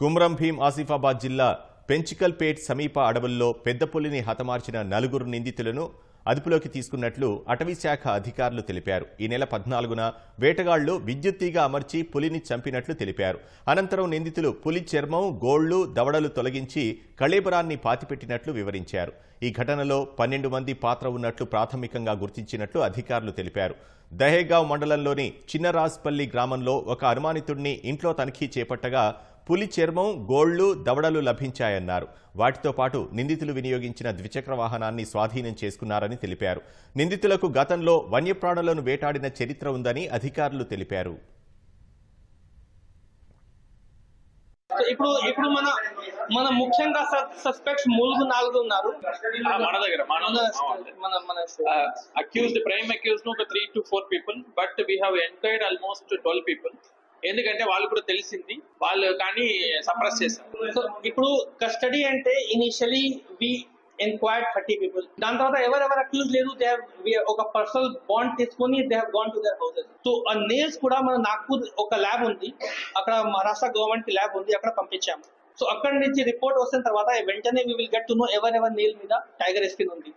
కుమ్రం భీం ఆసిఫాబాద్ జిల్లా పెంచికల్పేట్ సమీప అడవుల్లో పెద్ద పులిని హతమార్చిన నలుగురు నిందితులను అదుపులోకి తీసుకున్నట్లు అటవీశాఖ అధికారులు తెలిపారు. ఈ నెల పద్నాలుగున వేటగాళ్ళు విద్యుత్ తీగ అమర్చి పులిని చంపినట్లు తెలిపారు. అనంతరం నిందితులు పులి చర్మం గోళ్ళు దవడలు తొలగించి కళేబరాన్ని పాతిపెట్టినట్లు వివరించారు. ఈ ఘటనలో పన్నెండు మంది పాత్ర ఉన్నట్లు ప్రాథమికంగా గుర్తించినట్లు అధికారులు తెలిపారు. దహేగావ్ మండలంలోని చిన్నరాజ్పల్లి గ్రామంలో ఒక అనుమానితుడిని ఇంట్లో తనిఖీ చేపట్టగా పులి చర్మం గోళ్ళు దవడలు లభించాయన్నారు. వాటితో పాటు నిందితులు వినియోగించిన ద్విచక్ర వాహనాన్ని స్వాధీనం చేసుకున్నారని తెలిపారు. నిందితులకు గతంలో వన్యప్రాణులను వేటాడిన చరిత్ర ఉందని అధికారులు తెలిపారు. సో ఇప్పుడు ఇప్పుడు మన మన ముఖ్యంగా సస్పెక్ట్స్ మూడు నాలుగు ఉన్నారు. ఆ, మన దగ్గర మన మన మన మన అక్యూజ్డ్ ప్రైమ్ అక్యూజ్డ్ ఒక three two four people but we have enquired almost twelve people ఎందుకంటే వాళ్ళు కూడా తెలిసింది వాళ్ళు కానీ సప్రెస్ చేశారు. సో ఇప్పుడు కస్టడీ అంటే initially we enquired thirty people దాని తర్వాత ఎవరెవరు అక్యూజ్ లేదు దే ఒక పర్సనల్ బాండ్ తీసుకొని they gone to their houses so ఆ నేల్స్ కూడా మన నాగ్పూర్ ఒక ల్యాబ్ ఉంది. అక్కడ మహారాష్ట్ర గవర్నమెంట్కి ల్యాబ్ ఉంది అక్కడ పంపించాము. సో అక్కడ నుంచి రిపోర్ట్ వచ్చిన తర్వాత వెంటనే we will get to know ఎవరెవర్ nail మీద టైగర్ స్కిన్ ఉంది.